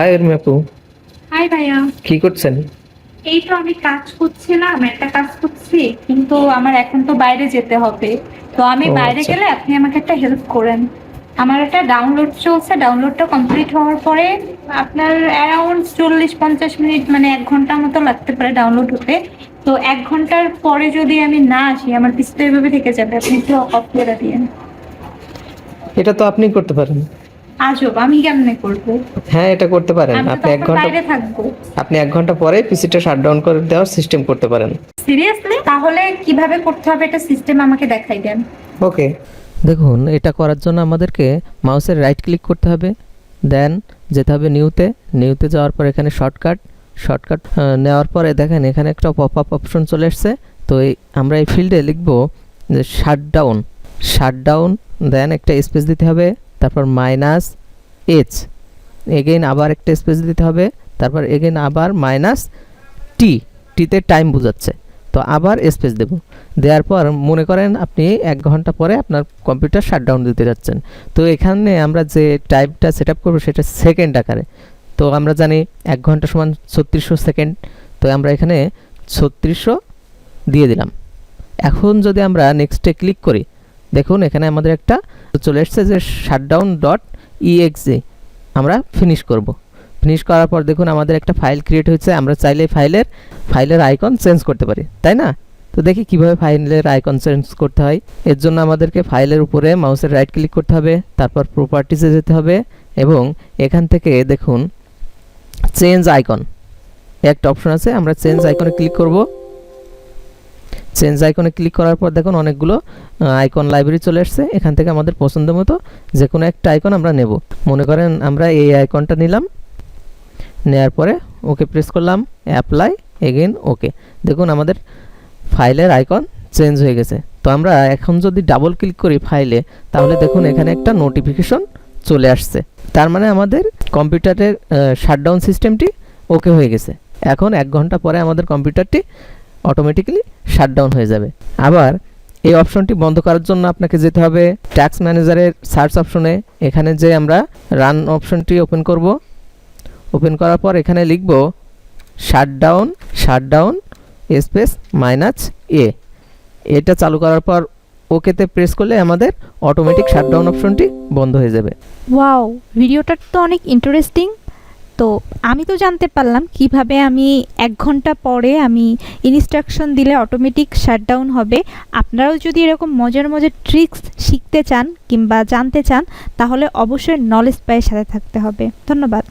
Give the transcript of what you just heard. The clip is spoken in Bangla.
হাই উর্মি আপু। হাই ভাইয়া। কি করছেন? এই তো আমি কাজ করছিলাম একটা কাজ করছি কিন্তু আমার এখন তো বাইরে যেতে হবে। তো আমি বাইরে আচ্ছা। গেলে আপনি আমাকে একটা হেল্প করেন। আমার একটা ডাউনলোড চলছে ডাউনলোডটা কমপ্লিট হওয়ার পরে আপনার অ্যারাউন্ড চল্লিশ পঞ্চাশ মিনিট মানে এক ঘণ্টার মতো লাগতে পারে ডাউনলোড হতে। তো এক ঘণ্টার পরে যদি আমি না আসি আমার পিসটা এভাবে থেকে যাবে আপনি একটু অফ করে দিয়েন। এটা তো আপনি করতে পারেন। আজব আমি কেমনে করব? হ্যাঁ এটা করতে পারেন। আপনি এক ঘণ্টা বাইরে থাকব। আপনি এক ঘণ্টা পরে পিসিটা শাটডাউন করে দেওয়ার সিস্টেম করতে পারেন। সিরিয়াসলি তাহলে কীভাবে করতে হবে এটা সিস্টেম আমাকে দেখাই দেন। ওকে দেখুন এটা করার জন্য আমাদেরকে মাউসের রাইট ক্লিক করতে হবে। দেন যেতে হবে নিউতে নিউতে যাওয়ার পর এখানে শর্টকাট শর্টকাট নেওয়ার পরে দেখেন এখানে একটা পপ আপ অপশন চলে এসছে। তো এই আমরা এই ফিল্ডে লিখব যে শাটডাউন শাটডাউন দেন একটা স্পেস দিতে হবে। তারপর মাইনাস এইচ এগেইন আবার একটা স্পেস দিতে হবে, তারপর এগেইন আবার মাইনাস টি টিতে টাইম বোঝাচ্ছে। তো আবার স্পেস দেব। দেওয়ার পর মনে করেন আপনি এক ঘণ্টা পরে আপনার কম্পিউটার শাটডাউন দিতে যাচ্ছেন। তো এখানে আমরা যে টাইপটা সেট আপ করব সেটা সেকেন্ড আকারে। তো আমরা জানি এক ঘণ্টা সমান ছত্রিশশো সেকেন্ড তো আমরা এখানে ছত্রিশশো দিয়ে দিলাম। এখন যদি আমরা নেক্সটে ক্লিক করি, দেখুন এখানে আমাদের একটা চলে এসছে যে শাটডাউন ডট ইএক্সি আমরা ফিনিশ করব। ফিনিশ করার পর দেখুন আমাদের একটা ফাইল ক্রিয়েট হয়েছে, আমরা চাইলে ফাইলের ফাইলের আইকন চেঞ্জ করতে পারি, তাই না? তো দেখি কীভাবে ফাইলের আইকন চেঞ্জ করতে হয়। এর জন্য আমাদেরকে ফাইলের উপরে মাউসের রাইট ক্লিক করতে হবে, তারপর প্রপার্টিসে যেতে হবে এবং এখান থেকে দেখুন চেঞ্জ আইকন একটা অপশন আছে, আমরা চেঞ্জ আইকনে ক্লিক করব। চেঞ্জ আইকনে ক্লিক করার পর দেখুন অনেকগুলো আইকন লাইব্রেরি চলে আসছে। এখান থেকে আমাদের পছন্দ মতো যে কোনো একটা আইকন আমরা নেব। মনে করেন আমরা এই আইকনটা নিলাম। নেওয়ার পরে ওকে প্রেস করলাম অ্যাপ্লাই এগেন ওকে দেখুন আমাদের ফাইলের আইকন চেঞ্জ হয়ে গেছে। তো আমরা এখন যদি ডাবল ক্লিক করি ফাইলে তাহলে দেখুন এখানে একটা নোটিফিকেশন চলে আসছে। তার মানে আমাদের কম্পিউটারের শাটডাউন সিস্টেমটি ওকে হয়ে গেছে। এখন এক ঘণ্টা পরে আমাদের কম্পিউটারটি অটোমেটিক্যালি শাটডাউন হয়ে যাবে। আবার এই অপশনটি বন্ধ করার জন্য আপনাকে যেতে হবে ট্যাক্স ম্যানেজারের সার্চ অপশনে এখানে যে আমরা রান অপশনটি ওপেন করব ওপেন করার পর এখানে লিখব shutdown shutdown space minus A এটা চালু করার পর ওকেতে প্রেস করলে আমাদের অটোমেটিক শাটডাউন অপশনটি বন্ধ হয়ে যাবে। ওয়াও ভিডিওটা তো অনেক ইন্টারেস্টিং তো আমি তো জানতে পারলাম কীভাবে আমি এক ঘণ্টা পরে আমি ইনস্ট্রাকশন দিলে অটোমেটিক শাটডাউন হবে। আপনারাও যদি এরকম মজার মজার ট্রিক্স শিখতে চান কিংবা জানতে চান, তাহলে অবশ্যই নলেজ পায়ের সাথে থাকতে হবে। ধন্যবাদ।